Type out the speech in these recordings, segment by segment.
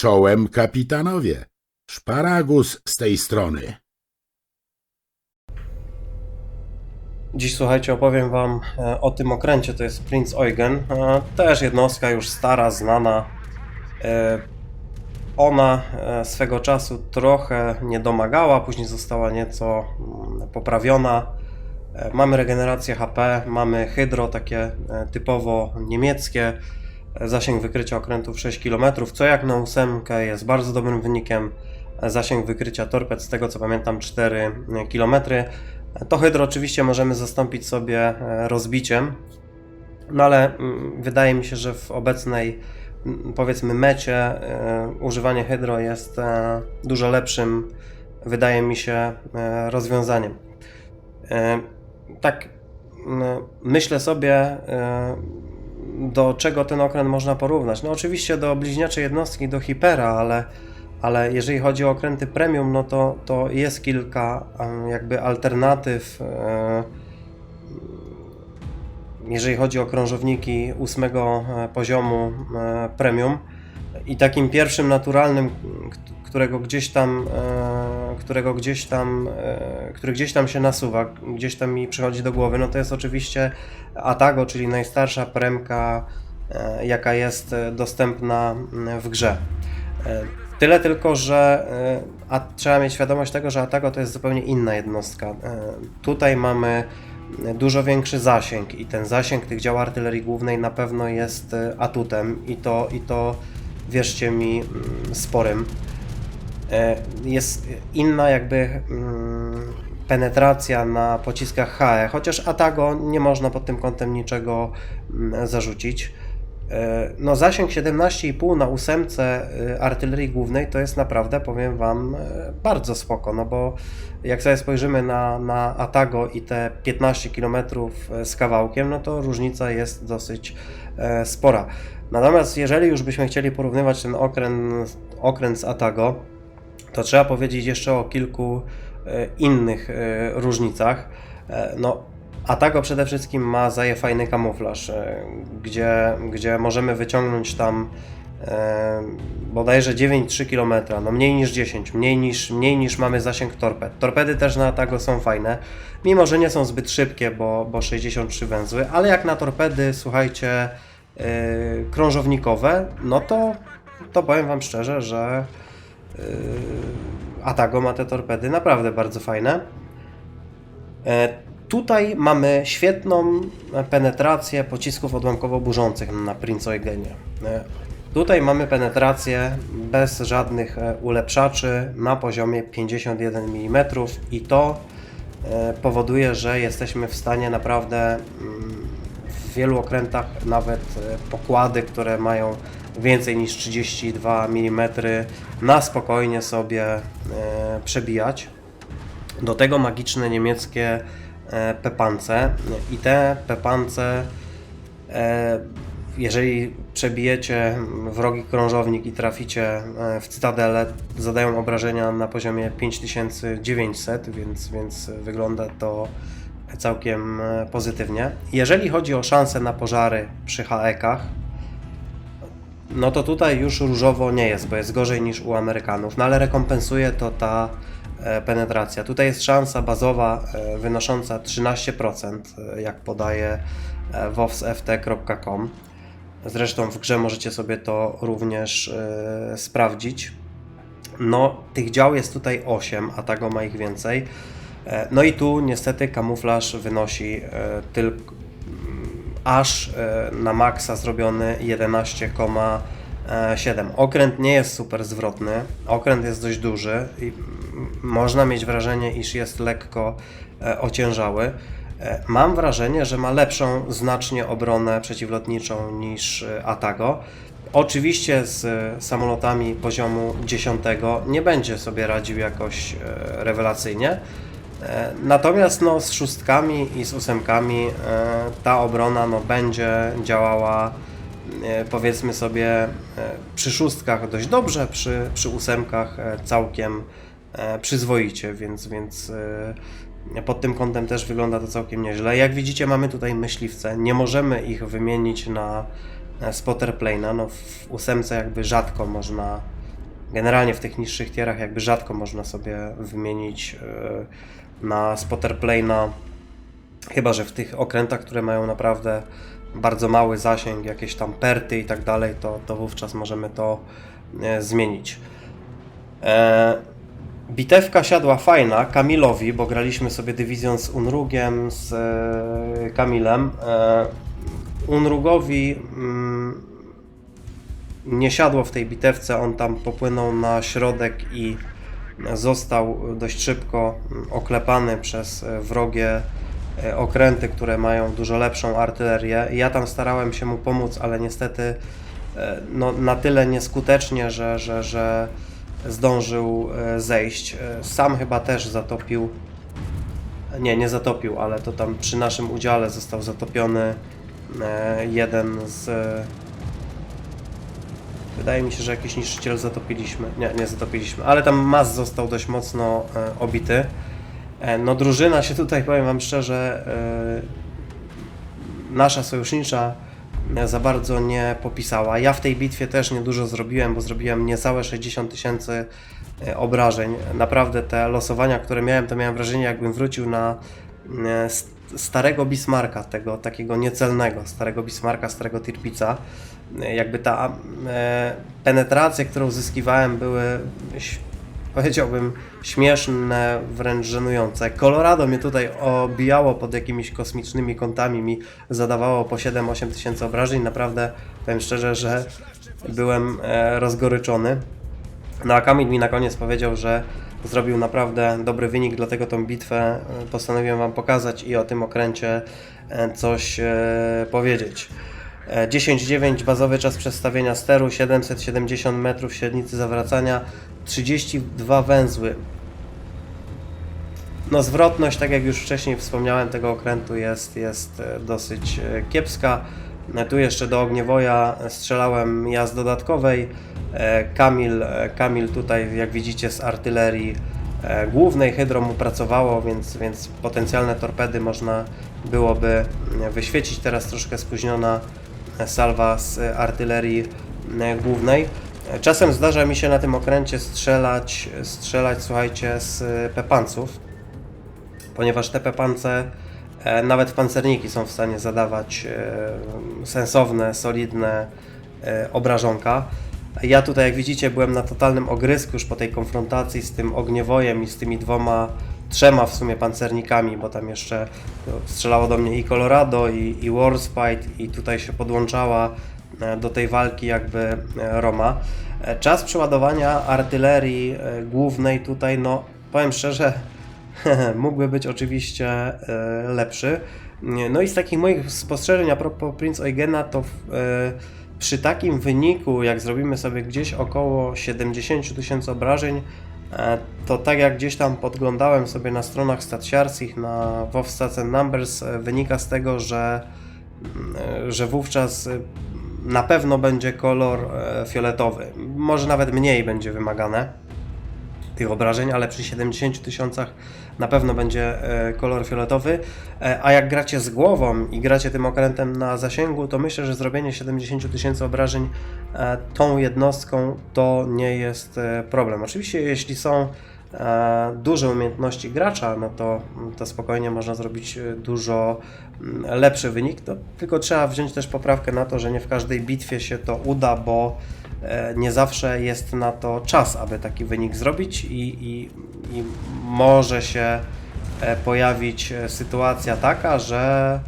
Czołem kapitanowie. Szparagus z tej strony. Dziś słuchajcie, opowiem Wam e, o tym okręcie, to jest Prince Eugen. Też jednostka już stara, znana. E, Ona e, swego czasu trochę nie domagała, później została nieco mm, poprawiona. Mamy regenerację HP, mamy hydro, takie typowo niemieckie. Zasięg wykrycia okrętów 6 km, co jak na ósemkę jest bardzo dobrym wynikiem. Zasięg wykrycia torped, z tego co pamiętam, 4 km. To hydro oczywiście możemy zastąpić sobie e, rozbiciem, no ale mm, wydaje mi się, że w obecnej mm, powiedzmy mecie e, używanie hydro jest e, dużo lepszym, wydaje mi się, rozwiązaniem. Tak mm, myślę sobie, do czego ten okręt można porównać. No oczywiście do bliźniaczej jednostki, do Hipera, ale ale jeżeli chodzi o okręty premium, no to, to jest kilka jakby alternatyw. Jeżeli chodzi o krążowniki ósmego e, poziomu e, premium i takim pierwszym naturalnym, którego gdzieś tam, e, którego gdzieś tam, e, który gdzieś tam się nasuwa, gdzieś tam mi przychodzi do głowy, no to jest oczywiście Atago, czyli najstarsza premka, e, jaka jest dostępna w grze. Tyle tylko, że a trzeba mieć świadomość tego, że Atago to jest zupełnie inna jednostka. Tutaj mamy dużo większy zasięg i ten zasięg tych dział artylerii głównej na pewno jest atutem i to, i to wierzcie mi mm, sporym. E, Jest inna jakby mm, penetracja na pociskach HE, chociaż Atago nie można pod tym kątem niczego mm, zarzucić. E, No zasięg 17,5 na ósemce e, artylerii głównej to jest naprawdę, powiem Wam, e, bardzo spoko, no bo jak sobie spojrzymy na, na Atago i te 15 km z kawałkiem, no to różnica jest dosyć spora. Natomiast jeżeli już byśmy chcieli porównywać ten okręt, okręt z Atago, to trzeba powiedzieć jeszcze o kilku innych różnicach. E, No, Atago przede wszystkim ma zaje fajny kamuflaż, e, gdzie, gdzie możemy wyciągnąć tam e, bodajże 9-3 km, no mniej niż 10, mniej niż, mniej niż mamy zasięg torped. Torpedy też na Atago są fajne, mimo że nie są zbyt szybkie, bo, bo 63 węzły, ale jak na torpedy, słuchajcie, e, krążownikowe, no to, to powiem Wam szczerze, że e, Atago ma te torpedy naprawdę bardzo fajne. E, Tutaj mamy świetną penetrację pocisków odłamkowo-burzących na Prince Eugenie. E, Tutaj mamy penetrację bez żadnych e, ulepszaczy na poziomie 51 mm i to e, powoduje, że jesteśmy w stanie naprawdę mm, w wielu okrętach nawet pokłady, które mają więcej niż 32 mm na spokojnie sobie przebijać. Do tego magiczne niemieckie pepance i te pepance e, jeżeli przebijecie wrogi krążownik i traficie e, w cytadelę, zadają obrażenia na poziomie 5900, więc, więc wygląda to całkiem e, pozytywnie. Jeżeli chodzi o szanse na pożary przy HE-kach, no to tutaj już różowo nie jest, bo jest gorzej niż u Amerykanów, no ale rekompensuje to ta e, penetracja. Tutaj jest szansa bazowa e, wynosząca 13%, e, jak podaje e, wowsft.com. Zresztą w grze możecie sobie to również e, sprawdzić. No, tych dział jest tutaj 8, a tego ma ich więcej. E, No i tu niestety kamuflaż wynosi e, tylko aż e, na maksa zrobiony 11,7. Okręt nie jest super zwrotny, okręt jest dość duży mm, można mieć wrażenie, iż jest lekko e, ociężały. E, Mam wrażenie, że ma lepszą znacznie obronę przeciwlotniczą niż e, Atago. Oczywiście z samolotami poziomu 10 nie będzie sobie radził jakoś rewelacyjnie, Natomiast no, z szóstkami i z ósemkami ta obrona no, będzie działała powiedzmy sobie przy szóstkach dość dobrze, przy, przy ósemkach całkiem przyzwoicie, więc, więc e, pod tym kątem też wygląda to całkiem nieźle. Jak widzicie mamy tutaj myśliwce, nie możemy ich wymienić na e, spotter plane'a, no w ósemce jakby rzadko można generalnie w tych niższych tierach jakby rzadko można sobie wymienić e, na spotterplane'a, chyba że w tych okrętach, które mają naprawdę bardzo mały zasięg, jakieś tam perty i tak dalej, to, to wówczas możemy to e, zmienić. E, bitewka siadła fajna Kamilowi, bo graliśmy sobie dywizją z Unrugiem, z e, Kamilem. E, Unrugowi mm, nie siadło w tej bitewce, on tam popłynął na środek i został dość szybko mm, oklepany przez e, wrogie e, okręty, które mają dużo lepszą artylerię. Ja tam starałem się mu pomóc, ale niestety e, no, na tyle nieskutecznie, że, że, że zdążył e, zejść. E, Sam chyba też zatopił. Nie, nie zatopił, ale to tam przy naszym udziale został zatopiony e, jeden z. Wydaje mi się, że jakiś niszczyciel zatopiliśmy. Nie, nie zatopiliśmy, ale tam Mas został dość mocno obity. No, drużyna się tutaj, powiem Wam szczerze, nasza sojusznicza za bardzo nie popisała. Ja w tej bitwie też niedużo zrobiłem, bo zrobiłem niecałe 60 tysięcy e, obrażeń. Naprawdę te losowania, które miałem, to miałem wrażenie, jakbym wrócił na e, st- starego Bismarcka, tego takiego niecelnego, starego Bismarcka, starego Tirpica. E, Jakby ta penetracja, którą uzyskiwałem, były powiedziałbym śmieszne, wręcz żenujące. Colorado mnie tutaj obijało pod jakimiś kosmicznymi kątami, mi zadawało po 7-8 tysięcy obrażeń. Naprawdę powiem szczerze, że byłem e, rozgoryczony. No a Kamil mi na koniec powiedział, że zrobił naprawdę dobry wynik, dlatego tą bitwę e, postanowiłem Wam pokazać i o tym okręcie e, coś powiedzieć. E, 10.9 bazowy czas przestawienia steru, 770 metrów średnicy zawracania, 32 węzły. No zwrotność, tak jak już wcześniej wspomniałem, tego okrętu jest, jest e, dosyć e, kiepska. E, Tu jeszcze do Ogniewoja strzelałem ja z dodatkowej. Kamil, Kamil tutaj, jak widzicie, z artylerii głównej hydro mu pracowało, więc, więc potencjalne torpedy można byłoby mm, wyświecić. Teraz troszkę spóźniona salwa z artylerii głównej. Czasem zdarza mi się na tym okręcie strzelać, strzelać słuchajcie, z pepanców ponieważ te pepance e, nawet pancerniki są w stanie zadawać e, sensowne, solidne e, obrażonka. Ja tutaj, jak widzicie, byłem na totalnym ogrysku już po tej konfrontacji z tym ogniewojem i z tymi dwoma, trzema w sumie pancernikami, bo tam jeszcze strzelało do mnie i Colorado, i, i Warspite, i tutaj się podłączała do tej walki jakby e, Roma. E, Czas przeładowania artylerii e, głównej tutaj, no powiem szczerze, mógłby być oczywiście e, lepszy. No i z takich moich spostrzeżeń a propos Prince Eugena, to e, przy takim wyniku, jak zrobimy sobie gdzieś około 70 000 tysięcy obrażeń, e, to tak jak gdzieś tam podglądałem sobie na stronach statsiarskich, na WoW Stats Numbers, e, wynika z tego, że, mm, e, że wówczas e, na pewno będzie kolor e, fioletowy. Może nawet mniej będzie wymagane tych obrażeń, ale przy 70 tysiącach na pewno będzie e, kolor fioletowy. E, A jak gracie z głową i gracie tym okrętem na zasięgu, to myślę, że zrobienie 70 tysięcy obrażeń tą jednostką to nie jest problem. Oczywiście, jeśli są duże umiejętności gracza, no to, to spokojnie można zrobić e, dużo mm, lepszy wynik. To tylko trzeba wziąć też poprawkę na to, że nie w każdej bitwie się to uda, bo e, nie zawsze jest na to czas, aby taki wynik zrobić i, i, i może się e, pojawić e, sytuacja taka, że,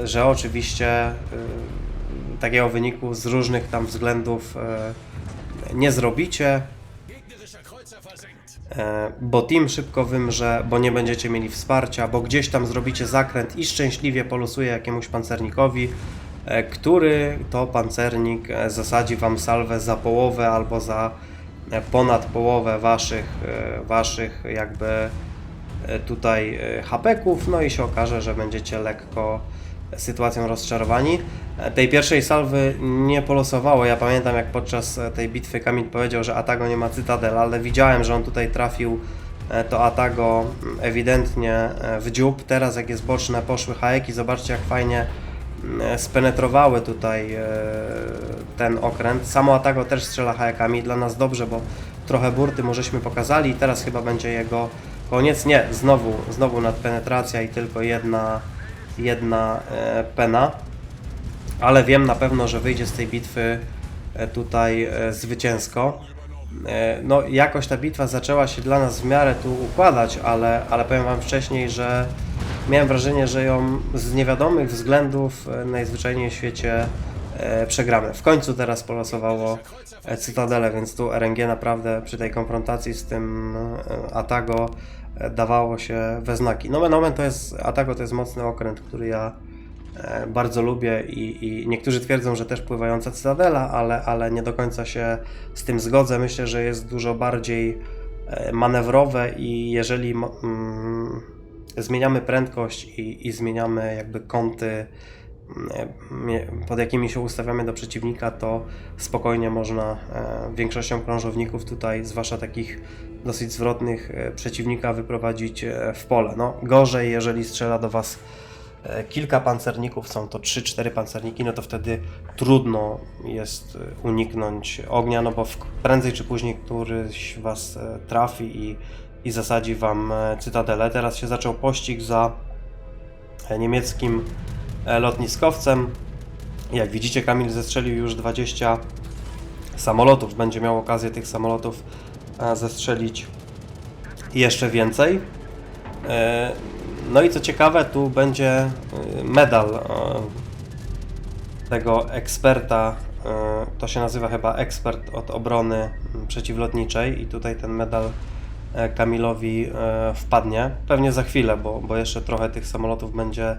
e, że oczywiście e, takiego wyniku z różnych tam względów e, nie zrobicie, E, bo team szybko wymrze, bo nie będziecie mieli wsparcia, bo gdzieś tam zrobicie zakręt i szczęśliwie polusuje jakiemuś pancernikowi, e, który to pancernik e, zasadzi wam salwę za połowę albo za e, ponad połowę waszych, e, waszych jakby e, tutaj e, hapeków, no i się okaże, że będziecie lekko sytuacją rozczarowani. E, Tej pierwszej salwy nie polosowało. Ja pamiętam, jak podczas e, tej bitwy Kamil powiedział, że Atago nie ma cytadel, ale widziałem, że on tutaj trafił e, to Atago mm, ewidentnie w dziób. Teraz, jak jest boczne, poszły haeki. Zobaczcie, jak fajnie e, spenetrowały tutaj ten okręt. Samo Atago też strzela hajakami, dla nas dobrze, bo trochę burty mu żeśmy pokazali i teraz chyba będzie jego koniec. Nie, znowu, znowu nadpenetracja i tylko jedna, jedna e, pena. Ale wiem na pewno, że wyjdzie z tej bitwy e, tutaj e, zwycięsko. No, jakoś ta bitwa zaczęła się dla nas w miarę tu układać, ale, ale powiem Wam wcześniej, że miałem wrażenie, że ją z niewiadomych względów najzwyczajniej w świecie przegramy. W końcu teraz polosowało e, Cytadele, więc tu RNG naprawdę przy tej konfrontacji z tym e, Atago e, dawało się we znaki. Nomen omen to jest, Atago to jest mocny okręt, który ja e, bardzo lubię i, i niektórzy twierdzą, że też pływająca Cytadela, ale, ale nie do końca się z tym zgodzę. Myślę, że jest dużo bardziej e, manewrowe i jeżeli mm, zmieniamy prędkość i, i zmieniamy jakby kąty, pod jakimi się ustawiamy do przeciwnika, to spokojnie można e, większością krążowników tutaj, zwłaszcza takich dosyć zwrotnych e, przeciwnika wyprowadzić e, w pole. No, gorzej, jeżeli strzela do Was e, kilka pancerników, są to 3-4 pancerniki, no to wtedy trudno jest e, uniknąć ognia, no bo prędzej czy później któryś Was e, trafi i, i zasadzi Wam e, cytadelę. Teraz się zaczął pościg za e, niemieckim e, lotniskowcem. Jak widzicie, Kamil zestrzelił już 20 samolotów. Będzie miał okazję tych samolotów e, zestrzelić jeszcze więcej. E, No i co ciekawe, tu będzie e, medal e, tego eksperta. e, To się nazywa chyba ekspert od obrony przeciwlotniczej i tutaj ten medal e, Kamilowi e, wpadnie. Pewnie za chwilę, bo, bo jeszcze trochę tych samolotów będzie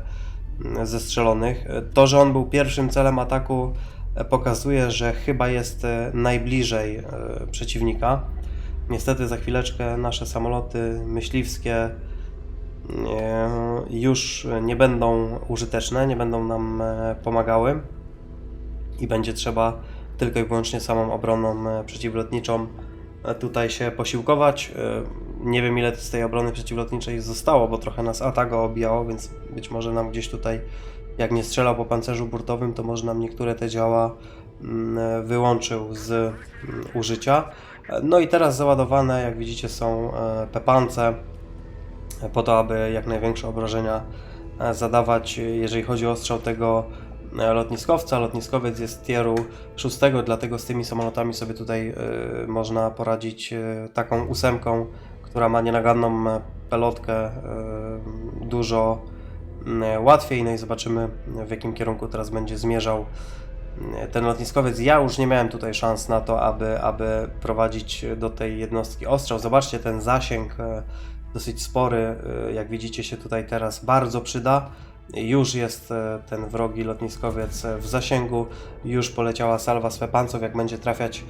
zestrzelonych. To, że on był pierwszym celem ataku, e, pokazuje, że chyba jest e, najbliżej e, przeciwnika. Niestety za chwileczkę nasze samoloty myśliwskie już nie będą użyteczne, nie będą nam pomagały i będzie trzeba tylko i wyłącznie samą obroną przeciwlotniczą tutaj się posiłkować. Nie wiem ile z tej obrony przeciwlotniczej zostało, bo trochę nas Atago obijało, więc być może nam gdzieś tutaj, jak nie strzelał po pancerzu burtowym, to może nam niektóre te działa mm, wyłączył z mm, użycia. No i teraz załadowane, jak widzicie, są pepance e, po to, aby jak największe obrażenia e, zadawać, e, jeżeli chodzi o strzał tego lotniskowca. Lotniskowiec jest tieru 6, dlatego z tymi samolotami sobie tutaj można poradzić taką ósemką, która ma nienaganną e, pelotkę e, dużo mm, łatwiej. No i zobaczymy w jakim kierunku teraz będzie zmierzał ten lotniskowiec. Ja już nie miałem tutaj szans na to, aby, aby prowadzić do tej jednostki ostrzał. Zobaczcie ten zasięg e, dosyć spory, e, jak widzicie się tutaj teraz bardzo przyda. Już jest e, ten wrogi lotniskowiec e, w zasięgu, już poleciała salwa z pepanców, jak będzie trafiać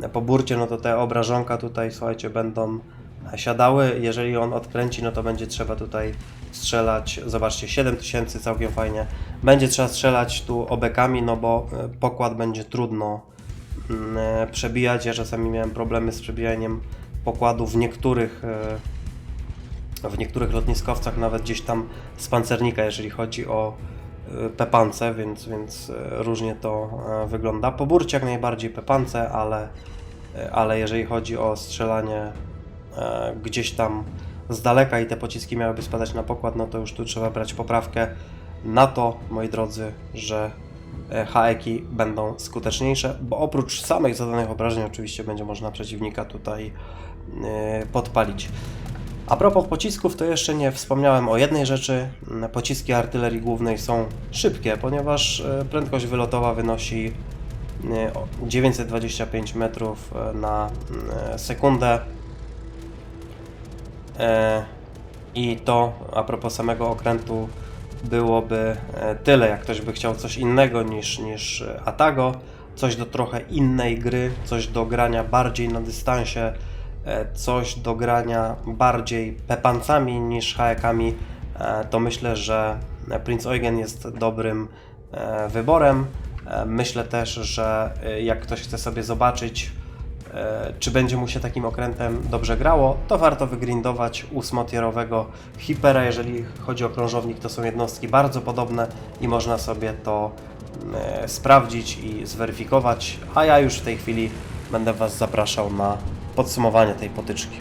e, po burcie, no to te obrażonka tutaj, słuchajcie, będą e, siadały. Jeżeli on odkręci, no to będzie trzeba tutaj strzelać, zobaczcie, 7000 całkiem fajnie. Będzie trzeba strzelać tu obekami, no bo e, pokład będzie trudno mm, e, przebijać. Ja czasami miałem problemy z przebijaniem pokładu w niektórych e, w niektórych lotniskowcach nawet gdzieś tam z pancernika, jeżeli chodzi o pepance, więc, więc różnie to wygląda. Po burcie jak najbardziej pepance, ale, ale jeżeli chodzi o strzelanie gdzieś tam z daleka i te pociski miałyby spadać na pokład, no to już tu trzeba brać poprawkę na to, moi drodzy, że e, haeki będą skuteczniejsze, bo oprócz samych zadanych obrażeń oczywiście będzie można przeciwnika tutaj e, podpalić. A propos pocisków, to jeszcze nie wspomniałem o jednej rzeczy. Pociski artylerii głównej są szybkie, ponieważ e, prędkość wylotowa wynosi e, o 925 metrów e, na sekundę. E, I to a propos samego okrętu byłoby e, tyle. Jak ktoś by chciał coś innego niż, niż e, Atago, coś do trochę innej gry, coś do grania bardziej na dystansie, coś do grania bardziej pepancami niż haekami, to myślę, że Prince Eugen jest dobrym wyborem. Myślę też, że jak ktoś chce sobie zobaczyć czy będzie mu się takim okrętem dobrze grało, to warto wygrindować ósmotierowego Hipera. Jeżeli chodzi o krążownik, to są jednostki bardzo podobne i można sobie to e, sprawdzić i zweryfikować. A ja już w tej chwili będę Was zapraszał na podsumowanie tej potyczki.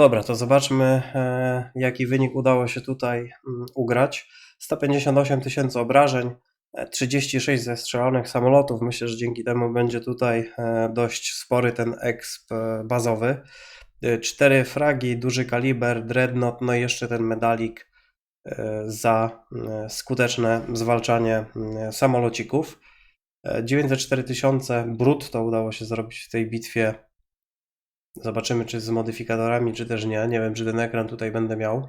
Dobra, to zobaczmy, e, jaki wynik udało się tutaj mm, ugrać. 158 tysięcy obrażeń, e, 36 zestrzelonych samolotów. Myślę, że dzięki temu będzie tutaj e, dość spory ten exp e, bazowy. E, Cztery fragi, duży kaliber, dreadnought, no i jeszcze ten medalik e, za e, skuteczne zwalczanie mm, samolocików. E, 904 tysiące brutto udało się zrobić w tej bitwie Zobaczymy, czy z modyfikatorami, czy też nie. Nie wiem, czy ten ekran tutaj będę miał.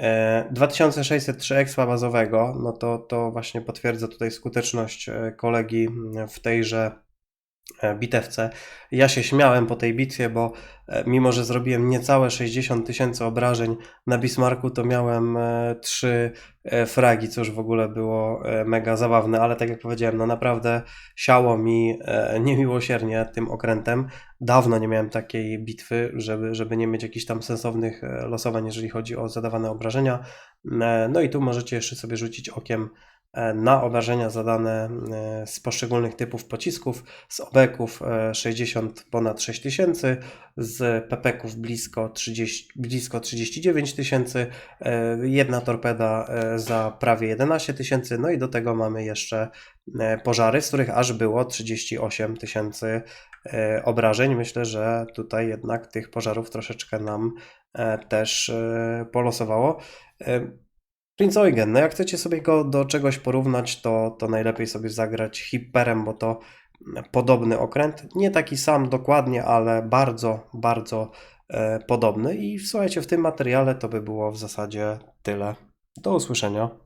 E, 2603 expa bazowego, no to, to właśnie potwierdza tutaj skuteczność e, kolegi w tejże e, bitewce. Ja się śmiałem po tej bitwie, bo e, mimo, że zrobiłem niecałe 60 tysięcy obrażeń na Bismarku, to miałem e, trzy e, fragi, co już w ogóle było e, mega zabawne, ale tak jak powiedziałem, no naprawdę siało mi e, niemiłosiernie tym okrętem. Dawno nie miałem takiej bitwy, żeby, żeby nie mieć jakichś tam sensownych e, losowań, jeżeli chodzi o zadawane obrażenia. E, No i tu możecie jeszcze sobie rzucić okiem e, na obrażenia zadane e, z poszczególnych typów pocisków, z obeków e, 60 ponad 6000, z pepeków blisko 30, blisko 39 tysięcy, e, jedna torpeda e, za prawie 11 tysięcy, no i do tego mamy jeszcze e, pożary, z których aż było 38 tysięcy e, obrażeń. Myślę, że tutaj jednak tych pożarów troszeczkę nam e, też e, polosowało. Prince Eugen, no jak chcecie sobie go do czegoś porównać, to, to najlepiej sobie zagrać Hipperem, bo to podobny okręt. Nie taki sam dokładnie, ale bardzo, bardzo e, podobny. I słuchajcie, w tym materiale to by było w zasadzie tyle. Do usłyszenia.